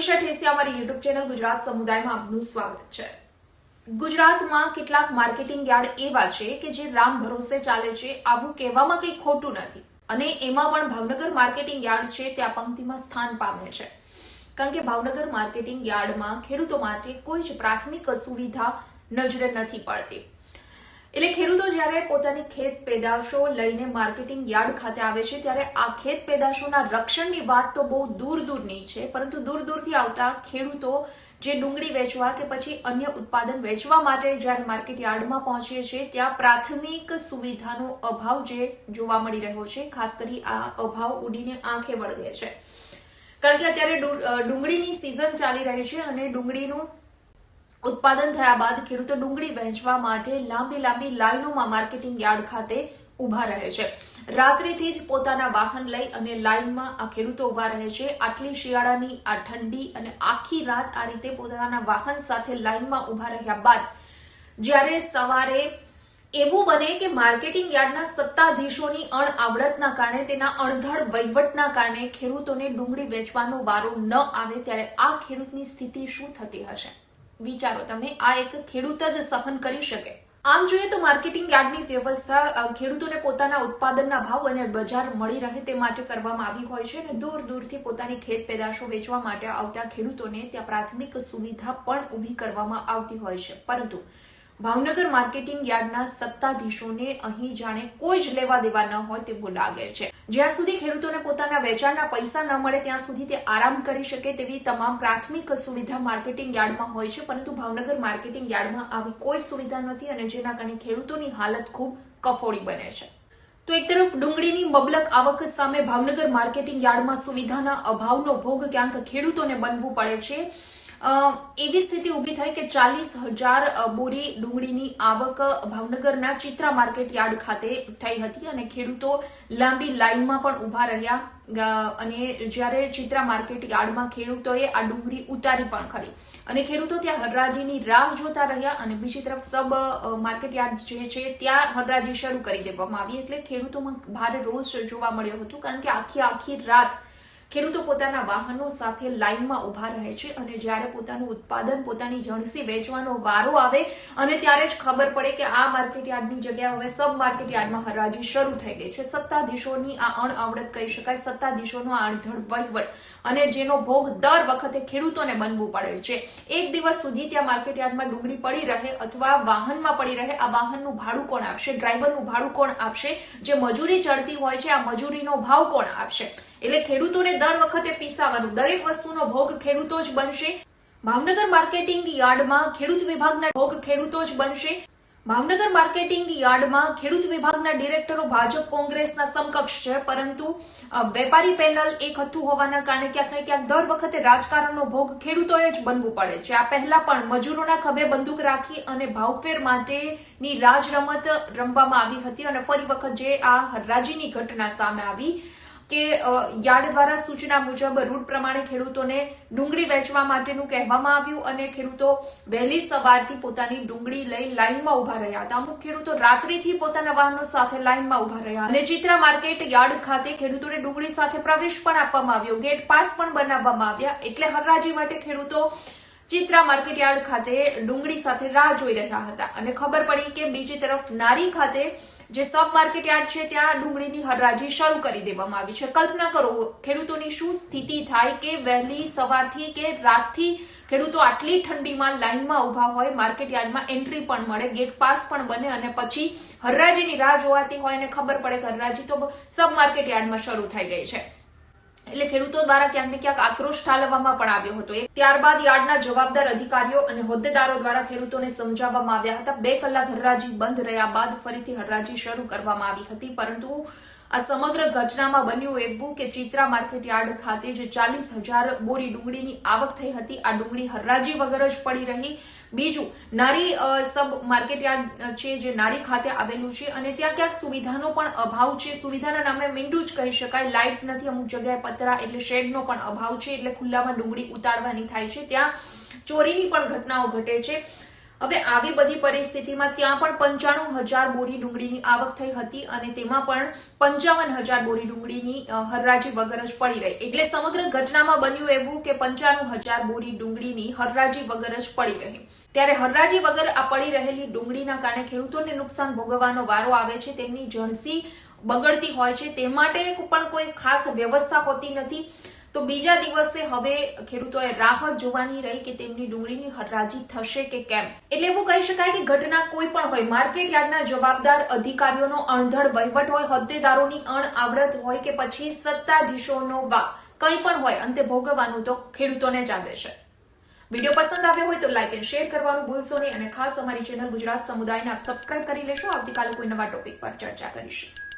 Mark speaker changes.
Speaker 1: મનીષા ઠેસિયા અમારી YouTube channel Gujarat સમુદાયમાં આપનું સ્વાગત છે. ગુજરાતમાં કેટલાક માર્કેટિંગ યાર્ડ એવા છે કે જે રામ ભરોસે ચાલે છે, આવું કહેવામાં કંઈ ખોટું નથી. અને એમાં પણ ભાવનગર માર્કેટિંગ યાર્ડ છે, ત્યાં પંક્તિમાં સ્થાન પામે છે. કારણ કે ભાવનગર માર્કેટિંગ યાર્ડમાં ખેડૂતો માટે કોઈ જ પ્રાથમિક સુવિધા નજરે નથી પડતી. એટલે ખેડૂતો જ્યારે પોતાની ખેત પેદાશો લઈને માર્કેટિંગ યાર્ડ ખાતે આવે છે, ત્યારે આ ખેત પેદાશોના રક્ષણની વાત તો બહુ દૂર દૂરની છે, પરંતુ દૂર દૂરથી આવતા ખેડૂતો જે ડુંગળી વેચવા કે પછી અન્ય ઉત્પાદન વેચવા માટે જ્યારે માર્કેટ યાર્ડમાં પહોંચીએ છે, ત્યાં પ્રાથમિક સુવિધાનો અભાવ જે જોવા મળી રહ્યો છે, ખાસ કરી આ અભાવ ઉડીને આંખે વળગે છે. કારણ કે અત્યારે ડુંગળીની સિઝન ચાલી રહી છે અને ડુંગળીનું ઉત્પાદન થયા બાદ ખેડૂતો ડુંગળી વહેંચવા માટે લાંબી લાંબી લાઈનોમાં માર્કેટિંગ યાર્ડ ખાતે ઊભા રહે છે. રાત્રિથી જ પોતાના વાહન લઈ અને લાઇનમાં આ ખેડૂતો ઊભા રહે છે. આટલી શિયાળાની આ ઠંડી અને આખી રાત આ રીતે પોતાના વાહન સાથે લાઇનમાં ઊભા રહ્યા બાદ જ્યારે સવારે એવું બને કે માર્કેટિંગ યાર્ડના સત્તાધીશોની અણઆવડતના કારણે તેના અણધડ વહીવટના કારણે ખેડૂતોને ડુંગળી વેચવાનો વારો ન આવે ત્યારે આ ખેડૂતની સ્થિતિ શું થતી હશે? વિચારો, તમે આ એક ખેડૂત જ સહન કરી શકે. આમ જોઈએ તો માર્કેટિંગ યાર્ડની વ્યવસ્થા ખેડૂતોને પોતાના ઉત્પાદનના ભાવ અને બજાર મળી રહે તે માટે કરવામાં આવી હોય છે અને દૂર દૂરથી પોતાની ખેત પેદાશો વેચવા માટે આવતા ખેડૂતોને ત્યાં પ્રાથમિક સુવિધા પણ ઊભી કરવામાં આવતી હોય છે. પરંતુ ભાવનગર માર્કેટિંગ યાર્ડના સત્તાધીશોને અહીં જાણે કોઈ જ લેવા દેવા ન હોય તેવું લાગે છે. જ્યાં સુધી ખેડૂતોને પોતાના વેચાણના પૈસા ન મળે ત્યાં સુધી તે આરામ કરી શકે તેવી તમામ પ્રાથમિક સુવિધા માર્કેટિંગ યાર્ડમાં હોય છે, પરંતુ ભાવનગર માર્કેટિંગ યાર્ડમાં આવી કોઈ સુવિધા નથી અને જેના કારણે ખેડૂતોની હાલત ખૂબ કફોડી બને છે. તો એક તરફ ડુંગળીની મબલક આવક સામે ભાવનગર માર્કેટિંગ યાર્ડમાં સુવિધાના અભાવનો ભોગ ક્યાંક ખેડૂતોને બનવું પડે છે. એવી સ્થિતિ ઊભી થાય કે ચાલીસ હજાર બોરી ડુંગળીની આવક ભાવનગરના ચિત્રા માર્કેટ યાર્ડ ખાતે થઈ હતી અને ખેડૂતો લાંબી લાઈનમાં પણ ઊભા રહ્યા અને જ્યારે ચિત્રા માર્કેટ યાર્ડમાં ખેડૂતોએ આ ડુંગળી ઉતારી પણ ખરી. અને ખેડૂતો ત્યાં હરરાજીની રાહ જોતા રહ્યા અને બીજી તરફ સબ માર્કેટ યાર્ડ જે છે ત્યાં હરરાજી શરૂ કરી દેવામાં આવી. એટલે ખેડૂતોમાં ભારે રોષ જોવા મળ્યો હતો, કારણ કે આખી આખી રાત ખેડૂતો પોતાના વાહનો સાથે લાઈનમાં ઊભા રહે છે અને જ્યારે પોતાનું ઉત્પાદન પોતાની જણસી વેચવાનો વારો આવે અને ત્યારે જ ખબર પડે કે આ માર્કેટ યાર્ડની જગ્યાએ હવે સબ માર્કેટ યાર્ડમાં હરાજી શરૂ થઈ ગઈ છે. સત્તાધીશોની આ અણઆવડત કહી શકાય. સત્તાધીશોનો આ અણધડ વહીવટ અને જેનો ભોગ દર વખતે ખેડૂતોને બનવું પડે છે. એક દિવસ સુધી ત્યાં માર્કેટ યાર્ડમાં ડુંગળી પડી રહે અથવા વાહનમાં પડી રહે. આ વાહનનું ભાડું કોણ આપશે? ડ્રાઈવરનું ભાડું કોણ આપશે? જે મજૂરી ચડતી હોય છે, આ મજૂરીનો ભાવ કોણ આપશે? એટલે ખેડૂતોને દર વખતે પીસાવાનું. દરેક વસ્તુનો ભોગ ખેડૂતો જ બનશે. ભાવનગર માર્કેટિંગ યાર્ડમાં ખેડૂત વિભાગના ભોગ ખેડૂતો જ બનશે. ભાવનગર માર્કેટિંગ યાર્ડમાં ખેડૂત વિભાગના ડિરેક્ટરો ભાજપ કોંગ્રેસના સમકક્ષ છે, પરંતુ વેપારી પેનલ એક હતું હોવાના કારણે ક્યાંક ને ક્યાંક દર વખતે રાજકારણનો ભોગ ખેડૂતોએ જ બનવું પડે છે. આ પહેલા પણ મજૂરોના ખભે બંદૂક રાખી અને ભાવફેર માટેની રાજ રમત રમવામાં આવી હતી અને ફરી વખત જે આ હરરાજીની ઘટના સામે આવી કે યાર્ડ દ્વારા સૂચના મુજબ રૂટ પ્રમાણે ખેડૂતોને ડુંગળી વેચવા માટેનું કહેવામાં આવ્યું અને ખેડૂતો વહેલી સવારથી પોતાની ડુંગળી લઈ લાઈનમાં ઊભા રહ્યા હતા. અમુક ખેડૂતો રાત્રિથી પોતાના વાહનો સાથે લાઇનમાં ઊભા રહ્યા અને ચિત્રા માર્કેટ યાર્ડ ખાતે ખેડૂતોને ડુંગળી સાથે પ્રવેશ પણ આપવામાં આવ્યો. ગેટ પાસ પણ બનાવવામાં આવ્યા. એટલે હરરાજી માટે ખેડૂતો ચિત્રા માર્કેટ યાર્ડ ખાતે ડુંગળી સાથે રાહ જોઈ રહ્યા હતા. અને ખબર પડી કે બીજી તરફ નારી ખાતે જે સબ માર્કેટ યાર્ડ છે, ત્યાં ડુંગળીની હરરાજી શરૂ કરી દેવામાં આવી છે. કલ્પના કરો, ખેડૂતોની શું સ્થિતિ થાય કે વહેલી સવારથી કે રાતથી ખેડૂતો આટલી ઠંડીમાં લાઇનમાં ઊભા હોય, માર્કેટ યાર્ડમાં એન્ટ્રી પણ મળે, ગેટ પાસ પણ બને અને પછી હરરાજીની રાહ જોવાતી હોય અને ખબર પડે કે હરરાજી તો સબ માર્કેટ યાર્ડમાં શરૂ થઈ ગઈ છે. એટલે ખેડૂતો દ્વારા ક્યાંક ને ક્યાંક આક્રોશ ઠાલવવામાં પણ આવ્યો હતો. ત્યારબાદ યાર્ડના જવાબદાર અધિકારીઓ અને હોદ્દેદારો દ્વારા ખેડૂતોને સમજાવવામાં આવ્યા હતા. બે કલાક હરરાજી બંધ રહ્યા બાદ ફરીથી હરરાજી શરૂ કરવામાં આવી હતી. પરંતુ આ સમગ્ર ઘટનામાં બન્યું એવું કે ચિત્રા માર્કેટ યાર્ડ ખાતે જે ચાલીસ હજાર બોરી ડુંગળીની આવક થઈ હતી. આ ડુંગળી હરરાજી વગર જ પડી રહી. બીજું, નારી સબ માર્કેટ યાર્ડ છે જે નારી ખાતે આવેલું છે અને ત્યાં ક્યાંક સુવિધાનો પણ અભાવ છે. સુવિધાના નામે મીંડું જ કહી શકાય. લાઇટ નથી, અમુક જગ્યાએ પતરા એટલે શેડનો પણ અભાવ છે એટલે ખુલ્લામાં ડુંગળી ઉતારવાની થાય છે. ત્યાં ચોરીની પણ ઘટનાઓ ઘટે છે. હવે આવી બધી પરિસ્થિતિમાં ત્યાં પણ પંચાણું હજાર બોરી ડુંગળીની આવક થઈ હતી અને તેમાં પણ પંચાવન હજાર બોરી ડુંગળીની હરરાજી વગર જ પડી રહી. એટલે સમગ્ર ઘટનામાં બન્યું એવું કે પંચાણું હજાર બોરી ડુંગળીની હરરાજી વગર જ પડી રહી. ત્યારે હરરાજી વગર આ પડી રહેલી ડુંગળીના કારણે ખેડૂતોને નુકસાન ભોગવવાનો વારો આવે છે, તેમની જણસી બગડતી હોય છે. તે માટે પણ કોઈ ખાસ વ્યવસ્થા હોતી નથી. તો બીજા દિવસે હવે ખેડૂતોએ રાહત જોવાની રહી કે તેમની ડુંગળીની હરાજી થશે કે કેમ? એટલે એવું કહી શકાય કે ઘટના કોઈ પણ હોય, માર્કેટ યાર્ડના જવાબદાર અધિકારીઓનો અણધડ વહીવટ હોય, હોદ્દેદારોની અણઆવડત હોય કે પછી સત્તાધીશોનો વા કંઈ પણ હોય, અંતે ભોગવવાનું તો ખેડૂતોને જ આવે છે. વીડિયો પસંદ આવ્યો હોય તો લાઇક એન્ડ શેર કરવાનું ભૂલશો નહીં અને ખાસ અમારી ચેનલ ગુજરાત સમુદાયને આપ સબસ્ક્રાઇબ કરી લેશો. આવતીકાલે કોઈ નવા ટોપિક પર ચર્ચા કરીશું.